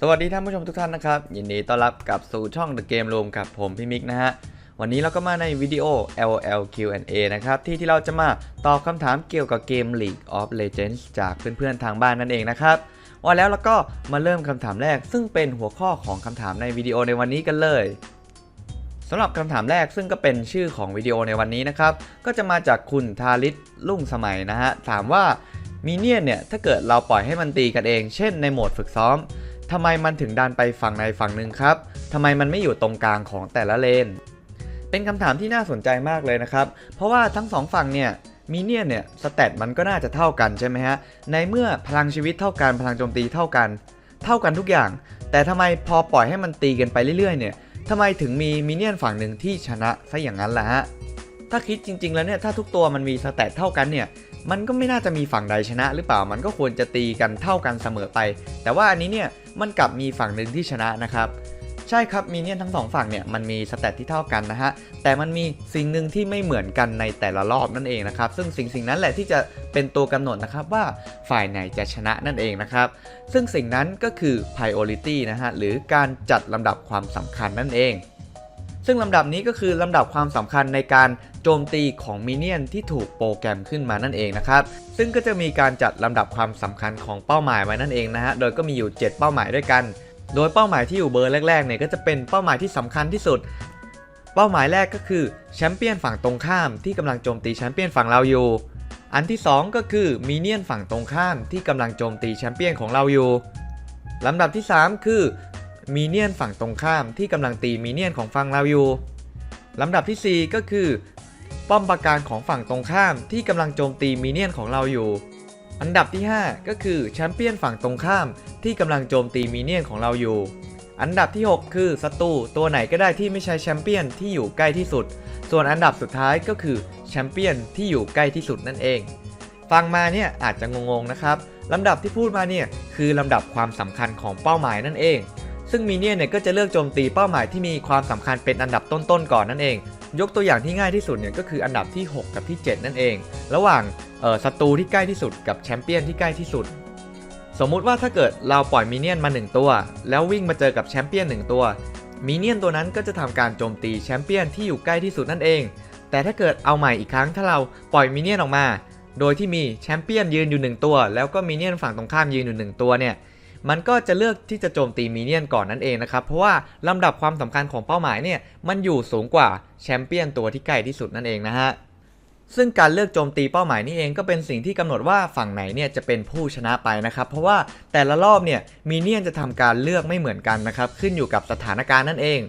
สวัสดีท่านผู้ชมทุกท่านนะครับ ยินดีต้อนรับกลับสู่ช่อง The Game Room กับผมพี่มิกนะฮะ วันนี้เราก็มาในวิดีโอ lol Q&A นะครับ ที่ที่เราจะมาตอบคำถามเกี่ยวกับเกม League of Legends จากเพื่อนๆทางบ้านนั่นเองนะครับว่าแล้วเราก็มาเริ่มคำถามแรก ซึ่งเป็นหัวข้อของคำถามในวิดีโอในวันนี้กันเลยสำหรับคำถามแรกซึ่งก็เป็นชื่อของวิดีโอในวันนี้นะครับ ก็จะมาจากคุณทาริศลุ่งสมัยนะฮะถามว่ามีเนียนเนี่ยถ้าเกิดเราปล่อยให้มันตีกันเอง เช่นในโหมดฝึกซ้อม ทำไมมันถึงดันไปฝั่งในฝั่งหนึ่งครับทำไมมันไม่อยู่ตรงกลางของแต่ละเลน เป็นคำถามที่น่าสนใจมากเลยนะครับ เพราะว่าทั้งสองฝั่งเนี่ยมีเนียนเนี่ยสเตตมันก็น่าจะเท่ากันใช่ไหมฮะ ในเมื่อพลังชีวิตเท่ากันพลังโจมตีเท่ากัน เท่ากันทุกอย่าง แต่ทำไมพอปล่อยให้มันตีกันไปเรื่อยๆเนี่ยทำไมถึงมีมิเนียนฝั่งหนึ่งที่ชนะซะอย่างนั้นล่ะฮะ ถ้าคิดจริงๆแล้วเนี่ยถ้าทุกตัวมันมีสเตตเท่ากันเนี่ย มันก็ไม่น่าจะมีฝั่งใดชนะ หรือเปล่ามันก็ควรจะตีกันเท่ากันเสมอไป แต่ว่าอันนี้เนี่ยมันกลับมีฝั่งหนึ่งที่ชนะนะครับใช่ครับมีเนี่ยนทั้งสองฝั่งเนี่ยมันมีสเตตที่เท่ากันนะฮะแต่มันมีสิ่งหนึ่งที่ไม่เหมือนกันในแต่ละรอบนั่นเองนะครับซึ่งสิ่งสิ่งนั้นแหละที่จะเป็นตัวกำหนดนะครับว่าฝ่ายไหนจะชนะนั่นเองนะครับซึ่งสิ่งนั้นก็คือ priority นะฮะหรือการจัดลำดับความสำคัญนั่นเอง ซึ่งลำดับนี้ก็คือลำดับความสำคัญในการโจมตีของมินเนี่ยนที่ถูกโปรแกรมขึ้นมานั่นเองนะครับ ซึ่งก็จะมีการจัดลำดับความสำคัญของเป้าหมายไว้นั่นเองนะฮะ โดยก็มีอยู่ 7 เป้าหมายด้วยกัน โดยเป้าหมายที่อยู่เบอร์แรกๆเนี่ยก็จะเป็นเป้าหมายที่สำคัญที่สุด เป้าหมายแรกก็คือแชมเปี้ยนฝั่งตรงข้ามที่กำลังโจมตีแชมเปี้ยนฝั่งเราอยู่ อันที่ 2 ก็คือมินเนี่ยนฝั่งตรงข้ามที่กำลังโจมตีแชมเปี้ยนของเราอยู่ลำดับที่ 3 คือ มีเนียนฝั่งตรงข้ามที่กำลังตีมีเนียนของฝั่งเราอยู่ลำดับทีสี่ 4 ก็คือ ป้อมปราการของฝั่งตรงข้ามที่กำลังโจมตีมีเนียนของเราอยู่ อันดับที่ 5 ก็คือแชมเปี้ยนฝั่งตรงข้ามที่กำลังโจมตีมีเนียนของเราอยู่ อันดับที่ 6 คือศัตรูตัวไหนก็ได้ที่ไม่ใช่แชมเปี้ยนที่อยู่ใกล้ที่สุด ส่วนอันดับสุดท้ายก็คือแชมเปี้ยนที่อยู่ใกล้ที่สุดนั่นเอง ฟังมาเนี่ยอาจจะงงๆนะครับลำดับที่พูดมาเนี่ยคือลำดับความสำคัญของเป้าหมายนั่นเอง ซึ่งมีเนี่ยเนี่ยก็จะเลือกโจมตีเป้าหมายที่มีความสำคัญเป็นอันดับต้นๆก่อนนั่นเอง ยกตัวอย่างที่ง่ายที่สุดเนี่ยก็คืออันดับที่ 6 กับที่ 7 นั่นเอง ระหว่างศัตรูที่ใกล้ที่สุดกับแชมเปี้ยนที่ใกล้ที่สุด สมมุติว่าถ้าเกิดเราปล่อยมิเนี่ยนมา 1 ตัว แล้ววิ่งมาเจอกับแชมเปี้ยน1ตัวมิเนี่ยนตัวนั้นก็จะทำการโจมตีแชมเปี้ยนที่อยู่ใกล้ที่สุดนั่นเอง แต่ถ้าเกิดเอาใหม่อีกครั้งถ้าเราปล่อยมิเนี่ยนออกมา โดยที่มีแชมเปี้ยนยืนอยู่ 1 ตัว แล้วก็มินเนี่ยนฝั่งตรงข้ามยืนอยู่ 1 ตัวเนี่ย มันก็จะเลือกที่จะโจมตีมีเนียนก่อนนั่นเองนะครับ เพราะว่าลำดับความสำคัญของเป้าหมายเนี่ยมันอยู่สูงกว่าแชมเปี้ยนตัวที่ใกล้ที่สุดนั่นเองนะฮะซึ่งการเลือกโจมตีเป้าหมายนี่เองก็เป็นสิ่งที่กำหนดว่าฝั่งไหนเนี่ยจะเป็นผู้ชนะไปนะครับ เพราะว่าแต่ละรอบเนี่ยมีเนียนจะทำการเลือกไม่เหมือนกันนะครับ ขึ้นอยู่กับสถานการณ์นั่นเอง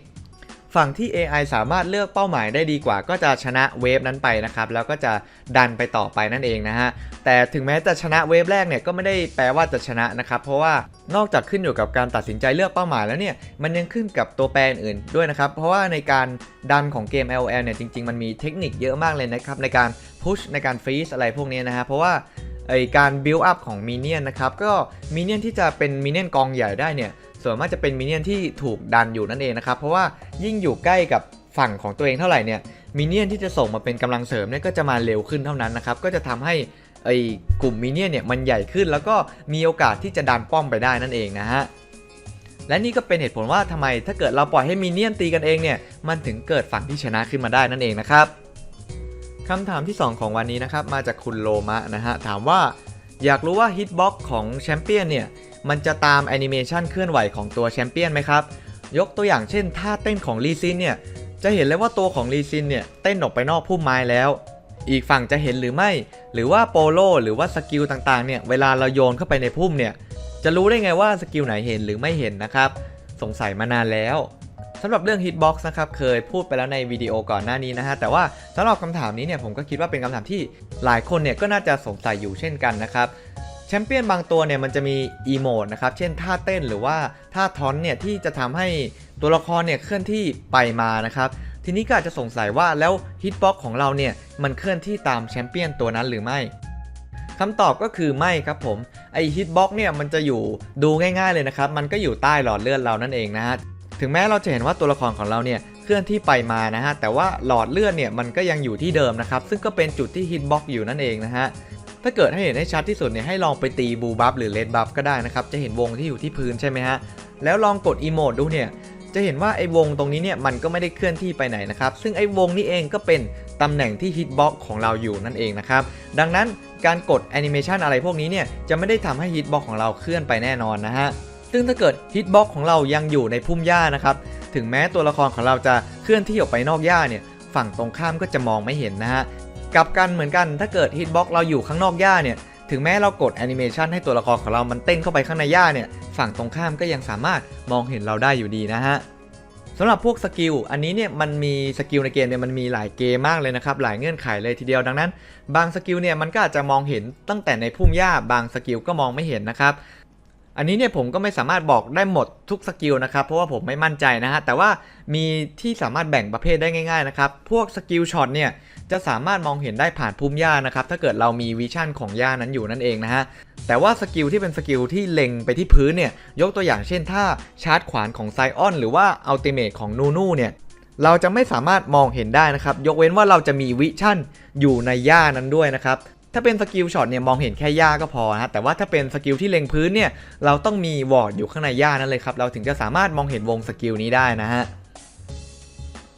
ฝั่งที่ AI สามารถเลือกเป้าหมายได้ดีกว่า ก็จะชนะเวฟนั้นไปนะครับแล้วก็จะดันไปต่อไปนั่นเองนะฮะแต่ถึงแม้จะชนะเวฟแรกเนี่ยก็ไม่ได้แปลว่าจะชนะนะครับเพราะว่านอกจากขึ้นอยู่กับการตัดสินใจเลือกเป้าหมายแล้วเนี่ยมันยังขึ้นกับตัวแปรอื่นด้วยนะครับเพราะว่าในการดันของเกม LOL เนี่ยจริง ๆ มันมีเทคนิคเยอะมากเลยนะครับในการพุชในการฟรีซอะไรพวกนี้นะฮะเพราะว่าไอการ build up ของมินเนี่ยนนะครับก็มินเนี่ยนที่จะเป็นมินเนี่ยนกองใหญ่ได้เนี่ย ส่วนมากจะเป็นมินเนี่ยนที่ถูกดันอยู่นั่นเองนะครับ เพราะว่ายิ่งอยู่ใกล้กับฝั่งของตัวเองเท่าไหร่เนี่ยมินเนี่ยนที่จะส่งมาเป็นกำลังเสริมเนี่ยก็จะมาเร็วขึ้นเท่านั้นนะครับก็จะทำให้ไอ้กลุ่มมินเนี่ยนเนี่ยมันใหญ่ขึ้น แล้วก็มีโอกาสที่จะดันป้อมไปได้นั่นเองนะฮะและนี่ก็เป็นเหตุผลว่าทำไมถ้าเกิดเราปล่อยให้มินเนี่ยนตีกันเองเนี่ยมันถึงเกิดฝั่งที่ชนะขึ้นมาได้นั่นเองนะครับคำถามที่ 2 ของวันนี้นะครับมาจากคุณโลมะนะฮะถามว่าอยากรู้ว่าฮิตบ็อกของแชมเปี้ยนเนี่ย มันจะตามแอนิเมชันเคลื่อนไหวของตัวแชมเปี้ยนไหมครับ ยกตัวอย่างเช่นท่าเต้นของลีซินเนี่ย จะเห็นเลยว่าตัวของลีซินเนี่ยเต้นออกไปนอกพุ่มไม้แล้ว อีกฝั่งจะเห็นหรือไม่ หรือว่าโปโลหรือว่าสกิลต่างๆเนี่ย เวลาเราโยนเข้าไปในพุ่มเนี่ย จะรู้ได้ไงว่าสกิลไหนเห็นหรือไม่เห็นนะครับ สงสัยมานานแล้วสำหรับเรื่อง Hitbox นะครับ เคยพูดไปแล้วในวิดีโอก่อนหน้านี้นะฮะ แต่ว่าสำหรับคำถามนี้เนี่ยผมก็คิดว่าเป็นคำถามที่หลายคนเนี่ยก็น่าจะสงสัยอยู่เช่นกันนะครับ แชมเปี้ยนบางตัวเนี่ยมันจะมีอีโมดนะครับ เช่นท่าเต้นหรือว่าท่าทอนเนี่ยที่จะทำให้ตัวละครเนี่ยเคลื่อนที่ไปมานะครับ ทีนี้ก็อาจจะสงสัยว่าแล้วฮิตบ็อกของเราเนี่ยมันเคลื่อนที่ตามแชมเปี้ยนตัวนั้นหรือไม่คำตอบก็คือไม่ครับผม ไอฮิตบ็อกเนี่ยมันจะอยู่ดูง่ายๆเลยนะครับ มันก็อยู่ใต้หลอดเลือดเรานั่นเองนะฮะ ถึงแม้เราจะเห็นว่าตัวละครของเราเนี่ยเคลื่อนที่ไปมานะฮะ แต่ว่าหลอดเลือดเนี่ยมันก็ยังอยู่ที่เดิมนะครับ ซึ่งก็เป็นจุดที่ฮิตบ็อกอยู่นั่นเองนะฮะ ถ้าเกิดให้เห็นให้ชัดที่สุดเนี่ยให้ลองไปตีบูบัฟหรือเลดบัฟก็ได้นะครับ จะเห็นวงที่อยู่ที่พื้นใช่ไหมฮะ แล้วลองกดอีโมดดูเนี่ย จะเห็นว่าไอ้วงตรงนี้เนี่ยมันก็ไม่ได้เคลื่อนที่ไปไหนนะครับ ซึ่งไอ้วงนี้เองก็เป็นตำแหน่งที่ฮิตบ็อกของเราอยู่นั่นเองนะครับ ดังนั้นการกดแอนิเมชันอะไรพวกนี้เนี่ยจะไม่ได้ทำให้ฮิตบ็อกของเราเคลื่อนไปแน่นอนนะฮะ ซึ่งถ้าเกิดฮิตบ็อกของเรายังอยู่ในพุ่มหญ้านะครับถึงแม้ตัวละครของเราจะเคลื่อนที่ออกไปนอกหญ้าเนี่ยฝั่งตรงข้ามก็จะมองไม่เห็นนะฮะ กลับกันเหมือนกันถ้าเกิดฮิตบ็อกเราอยู่ข้างนอกหญ้าเนี่ยถึงแม้เรากดแอนิเมชันให้ตัวละครของเรามันเต้นเข้าไปข้างในหญ้าเนี่ยฝั่งตรงข้ามก็ยังสามารถมองเห็นเราได้อยู่ดีนะฮะสำหรับพวกสกิลอันนี้เนี่ยมันมีสกิลในเกมเนี่ยมันมีหลายเกมมากเลยนะครับหลายเงื่อนไขเลยทีเดียวดังนั้น บางสกิลเนี่ยมันก็อาจจะมองเห็นตั้งแต่ในพุ่มหญ้าบางสกิลก็มองไม่เห็นนะครับ อันนี้เนี่ยผมก็ไม่สามารถบอกได้หมดทุกสกิลนะครับ เพราะว่าผมไม่มั่นใจนะฮะ แต่ว่ามีที่สามารถแบ่งประเภทได้ง่ายๆนะครับ พวกสกิลช็อตเนี่ยจะสามารถมองเห็นได้ผ่านพุ่มหญ้านะครับ ถ้าเกิดเรามีวิชั่นของหญ้านั้นอยู่นั่นเองนะฮะ แต่ว่าสกิลที่เป็นสกิลที่เล็งไปที่พื้นเนี่ย ยกตัวอย่างเช่น ถ้าชาร์จขวานของไซออนหรือว่าอัลติเมทของนูนูเนี่ยเราจะไม่สามารถมองเห็นได้นะครับ ยกเว้นว่าเราจะมีวิชั่นอยู่ในหญ้านั้นด้วยนะครับ ถ้าเป็นสกิลช็อตเนี่ยมองเห็นแค่หญ้าก็พอนะฮะแต่ว่าถ้าเป็นสกิลที่เล็งพื้นเนี่ยเราต้องมีวอร์ดอยู่ข้างในหญ้านั้นเลยครับเราถึงจะสามารถมองเห็นวงสกิลนี้ได้นะฮะ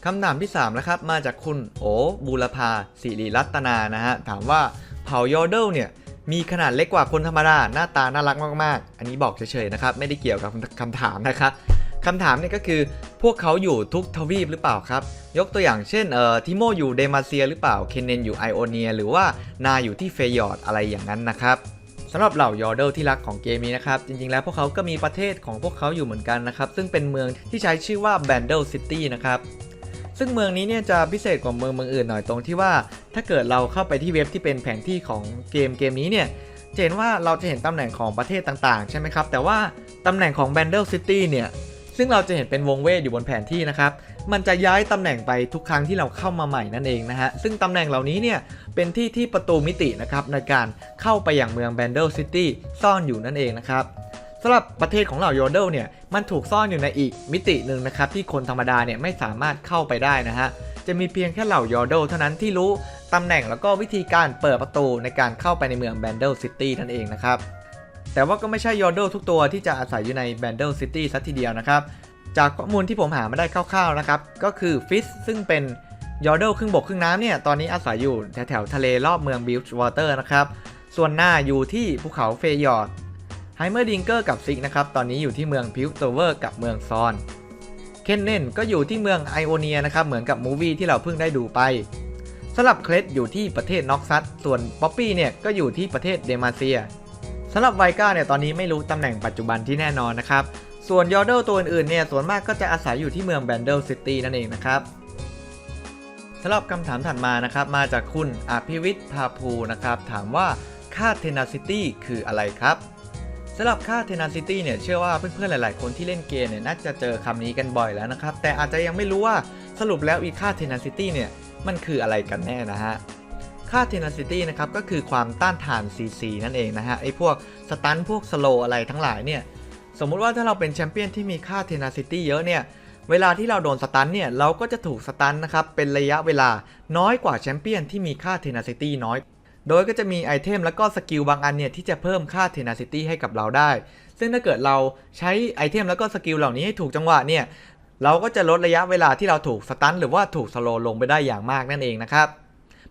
คำถามที่3นะครับมาจากคุณโอบูรพาสิริรัตนานะฮะถามว่าเผายอเดลเนี่ยมีขนาดเล็กกว่าคนธรรมดาหน้าตาน่ารักมากๆ อันนี้บอกเฉยๆนะครับไม่ได้เกี่ยวกับคำถามนะครับ คำถามเนี่ยก็คือพวกเขาอยู่ทุกทวีปหรือเปล่าครับ ยกตัวอย่างเช่นเอ่อทิโมอยู่เดมาเซียหรือเปล่า เคนเนนอยู่ไอโอเนีย หรือว่านาอยู่ที่เฟยอร์ดอะไรอย่างนั้นนะครับสำหรับเหล่ายอร์เดลที่รักของเกมนี้นะครับ จริงๆแล้วพวกเขาก็มีประเทศของพวกเขาอยู่เหมือนกันนะครับ ซึ่งเป็นเมืองที่ใช้ชื่อว่าแบนเดลซิตี้นะครับซึ่งเมืองนี้เนี่ยจะพิเศษกว่าเมืองเมืองอื่นหน่อยตรงที่ว่า ถ้าเกิดเราเข้าไปที่เว็บที่เป็นแผนที่ของเกมเกมนี้เนี่ยจะเห็นว่าเราจะเห็นตำแหน่งของประเทศต่างๆ ใช่ไหมครับ แต่ว่าตำแหน่งของ b a n d l City เนี่ย ซึ่งเราจะเห็นเป็นวงเวทอยู่บนแผนที่นะครับ มันจะย้ายตำแหน่งไปทุกครั้งที่เราเข้ามาใหม่นั่นเองนะฮะ ซึ่งตำแหน่งเหล่านี้เนี่ยเป็นที่ที่ประตูมิตินะครับในการเข้าไปอย่างเมือง b a n d l City ซ่อนอยู่นั่นเองนะครับสำหรับประเทศของเหล่าโยเดลเนี่ยมันถูกซ่อนอยู่ในอีกมิติหนึ่งนะครับที่คนธรรมดาเนี่ยไม่สามารถเข้าไปได้นะฮะจะมีเพียงแค่เหล่าโยเดลเท่านั้นที่รู้ตำแหน่งแล้วก็วิธีการเปิดประตูในการเข้าไปในเมืองแบนเดลซิตี้นั่นเองนะครับ แต่ว่าก็ไม่ใช่โยเดลทุกตัวที่จะอาศัยอยู่ในแบนเดลซิตี้ซะทีเดียวนะครับ จากข้อมูลที่ผมหามาได้คร่าวๆนะครับ ก็คือฟิสซึ่งเป็นยอร์เดลครึ่งบกครึ่งน้ำเนี่ย ตอนนี้อาศัยอยู่แถวๆทะเลรอบเมืองบิลช์วอเตอร์นะครับ ส่วนหน้าอยู่ที่ภูเขาเฟยอร์ดไฮเมอร์ดิงเกอร์กับซิกนะครับ ตอนนี้อยู่ที่เมืองพิวโตเวอร์กับเมืองซอนเคนเนนก็อยู่ที่เมืองไอโอเนียนะครับ เหมือนกับมูวี่ที่เราเพิ่งได้ดูไปสำหรับเคลดอยู่ที่ประเทศน็อกซัสส่วนป๊อปปี้เนี่ยก็อยู่ที่ประเทศเดมาเซีย สำหรับไวก้าเนี่ยตอนนี้ไม่รู้ตำแหน่งปัจจุบันที่แน่นอนนะครับ ส่วนยอร์เดลตัวอื่นๆเนี่ยส่วนมากก็จะอาศัยอยู่ที่เมืองแบนเดลซิตี้นั่นเองนะครับสำหรับคำถามถัดมานะครับ มาจากคุณอภิวิทย์ภาภูนะครับ ถามว่าค่าเทนาซิตี้คืออะไรครับสำหรับค่า tenacity เนี่ยเชื่อว่าเพื่อนๆหลาย ๆ คนที่เล่นเกมเนี่ยน่าจะเจอคำนี้กันบ่อยแล้วนะครับ แต่อาจจะยังไม่รู้ว่าสรุปแล้วอีค่า tenacity เนี่ยมันคืออะไรกันแน่นะฮะ ค่า tenacity นะครับก็คือความต้านทาน CC นั่นเองนะฮะไอ้พวกสตันพวกสโลอะไรทั้งหลายเนี่ยสมมุติว่าถ้าเราเป็นแชมเปี้ยนที่มีค่า tenacity เยอะเนี่ยเวลาที่เราโดนสตันเนี่ยเราก็จะถูกสตันนะครับเป็นระยะเวลาน้อยกว่าแชมเปี้ยนที่มีค่า tenacity น้อย โดยก็จะมีไอเทมแล้วก็สกิลบางอันเนี่ยที่จะเพิ่มค่า tenacity ให้กับเราได้ ซึ่งถ้าเกิดเราใช้ไอเทมแล้วก็สกิลเหล่านี้ให้ถูกจังหวะเนี่ยเราก็จะลดระยะเวลาที่เราถูกสตันหรือว่าถูกสโลลงไปได้อย่างมากนั่นเองนะครับ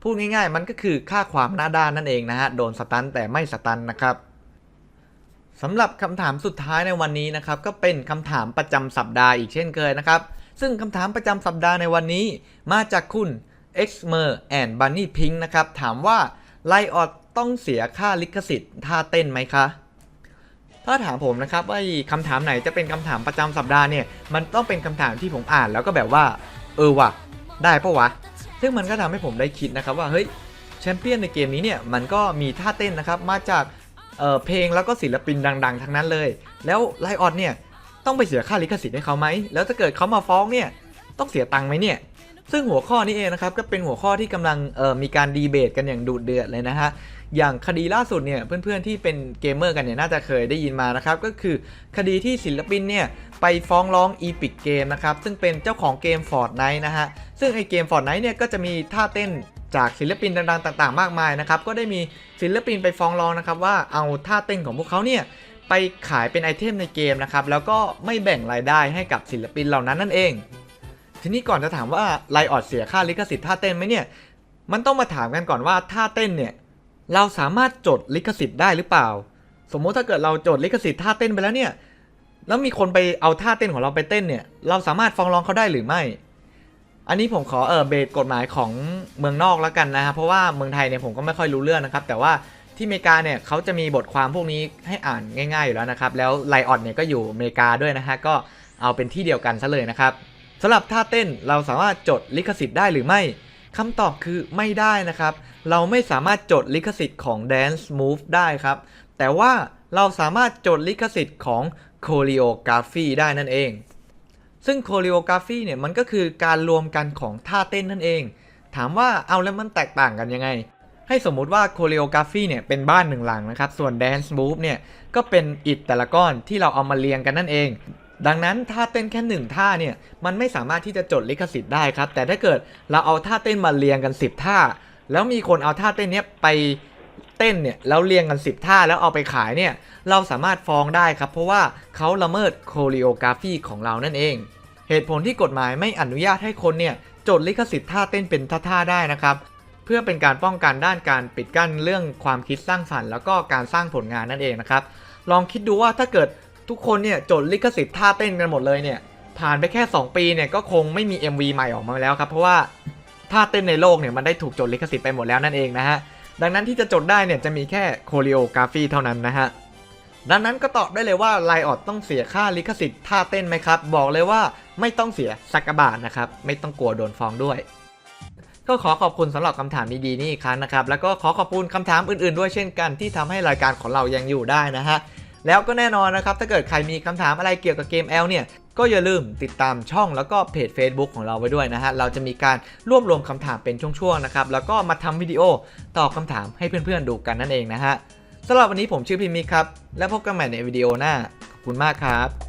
พูดง่ายๆ มันก็คือค่าความหน้าด้านนั่นเองนะฮะ โดนสตันแต่ไม่สตันนะครับสำหรับคำถามสุดท้ายในวันนี้นะครับ ก็เป็นคำถามประจำสัปดาห์อีกเช่นเคยนะครับ ซึ่งคำถามประจำสัปดาห์ในวันนี้ มาจากคุณ x m e r and Bunny Pink นะครับ ถามว่าไลออดต้องเสียค่าลิขสิทธิ์ท่าเต้นไหมคะ ถ้าถามผมนะครับว่าคำถามไหนจะเป็นคำถามประจำสัปดาห์เนี่ย มันต้องเป็นคำถามที่ผมอ่านแล้วก็แบบว่า เออว่ะ ได้ปะวะ ซึ่งมันก็ทำให้ผมได้คิดนะครับว่าเฮ้ยแชมเปี้ยนในเกมนี้เนี่ยมันก็มีท่าเต้นนะครับมาจากเเพลงแล้วก็ศิลปินดัง ๆ ทั้งนั้นเลย แล้วไลออดเนี่ยต้องไปเสียค่าลิขสิทธิ์ให้เขาไหม แล้วถ้าเกิดเขามาฟ้องเนี่ยต้องเสียตังค์ไหมเนี่ย ซึ่งหัวข้อนี้เองนะครับก็เป็นหัวข้อที่กำลังมีการดีเบตกันอย่างดุเดือดเลยนะฮะ อย่างคดีล่าสุดเนี่ยเพื่อนๆที่เป็นเกมเมอร์กันเนี่ยน่าจะเคยได้ยินมานะครับก็คือคดีที่ศิลปินเนี่ยไปฟ้องร้อง Epic Game นะครับซึ่งเป็นเจ้าของเกม Fortnite นะฮะซึ่งไอเกม Fortnite เนี่ยก็จะมีท่าเต้นจากศิลปินดังๆต่างๆ มากมายนะครับก็ได้มีศิลปินไปฟ้องร้องนะครับว่าเอาท่าเต้นของพวกเขาเนี่ยไปขายเป็นไอเทมในเกมนะครับแล้วก็ไม่แบ่งรายได้ให้กับศิลปินเหล่านั้นนั่นเอง ทีนี้ก่อนจะถามว่าไลออดเสียค่าลิขสิทธิ์ท่าเต้นไหมเนี่ยมันต้องมาถามกันก่อนว่าท่าเต้นเนี่ย เราสามารถจดลิขสิทธิ์ได้หรือเปล่า สมมติถ้าเกิดเราจดลิขสิทธิ์ท่าเต้นไปแล้วเนี่ย แล้วมีคนไปเอาท่าเต้นของเราไปเต้นเนี่ย เราสามารถฟ้องร้องเขาได้หรือไม่ อันนี้ผมขอเออเบสกฎหมายของเมืองนอกแล้วกันนะครับเพราะว่าเมืองไทยเนี่ยผมก็ไม่ค่อยรู้เรื่องนะครับ แต่ว่าที่อเมริกาเนี่ยเขาจะมีบทความพวกนี้ให้อ่านง่าย ๆอยู่แล้วนะครับ แล้วไลออดเนี่ยก็อยู่อเมริกาด้วยนะฮะก็เอาเป็นที่เดียวกันซะเลยนะครับสำหรับท่าเต้นเราสามารถจดลิขสิทธิ์ได้หรือไม่ คำตอบคือไม่ได้นะครับ เราไม่สามารถจดลิขสิทธิ์ของ Dance Move ได้ครับ แต่ว่าเราสามารถจดลิขสิทธิ์ของ Choreography ได้นั่นเอง ซึ่ง Choreography เนี่ยมันก็คือการรวมกันของท่าเต้นนั่นเอง ถามว่าเอาแล้วมันแตกต่างกันยังไง ให้สมมุติว่า Choreography เนี่ยเป็นบ้านหนึ่งหลังนะครับ ส่วน Dance Move เนี่ยก็เป็นอิฐแต่ละก้อนที่เราเอามาเรียงกันนั่นเอง ดังนั้นท่าเต้นแค่หนึ่งท่าเนี่ยมันไม่สามารถที่จะจดลิขสิทธิ์ได้ครับ แต่ถ้าเกิดเราเอาท่าเต้นมาเรียงกัน 10 ท่า แล้วมีคนเอาท่าเต้นเนี้ยไปเต้นเนี่ยแล้วเรียงกัน 10 ท่าแล้วเอาไปขายเนี่ยเราสามารถฟ้องได้ครับ เพราะว่าเขาละเมิดโคเรียกราฟีของเรานั่นเอง เหตุผลที่กฎหมายไม่อนุญาตให้คนเนี่ยจดลิขสิทธิ์ท่าเต้นเป็นท่าๆได้นะครับเพื่อเป็นการป้องกันด้านการปิดกั้นเรื่องความคิดสร้างสรรค์แล้วก็การสร้างผลงานนั่นเองนะครับลองคิดดูว่าถ้าเกิด ทุกคนเนี่ยจดลิขสิทธิ์ท่าเต้นกันหมดเลยเนี่ย ผ่านไปแค่ 2 ปีเนี่ยก็คงไม่มี MV ใหม่ออกมาแล้วครับ เพราะว่าท่าเต้นในโลกเนี่ยมันได้ถูกจดลิขสิทธิ์ไปหมดแล้วนั่นเองนะฮะ ดังนั้นที่จะจดได้เนี่ยจะมีแค่โคเรียกราฟีเท่านั้นนะฮะ ดังนั้นก็ตอบได้เลยว่าไลออดต้องเสียค่าลิขสิทธิ์ท่าเต้นไหมครับ บอกเลยว่าไม่ต้องเสียสักบาทนะครับ ไม่ต้องกลัวโดนฟ้องด้วยก็ขอขอบคุณสำหรับคำถามดีๆนี่อีกครั้งนะครับ แล้วก็ขอขอบคุณคำถามอื่นๆด้วยเช่นกันที่ทำให้รายการของเรายังอยู่ได้นะฮะ แล้วก็แน่นอนนะครับ ถ้าเกิดใครมีคำถามอะไรเกี่ยวกับเกมแอลเนี่ยก็อย่าลืมติดตามช่องแล้วก็เพจ Facebook ของเราไว้ด้วยนะฮะ เราจะมีการรวบรวมคำถามเป็นช่วงๆนะครับ แล้วก็มาทำวิดีโอตอบคำถามให้เพื่อนๆดูกันนั่นเองนะฮะสำหรับวันนี้ผมชื่อพิมมิครับ แล้วพบกันใหม่ในวิดีโอหน้า ขอบคุณมากครับ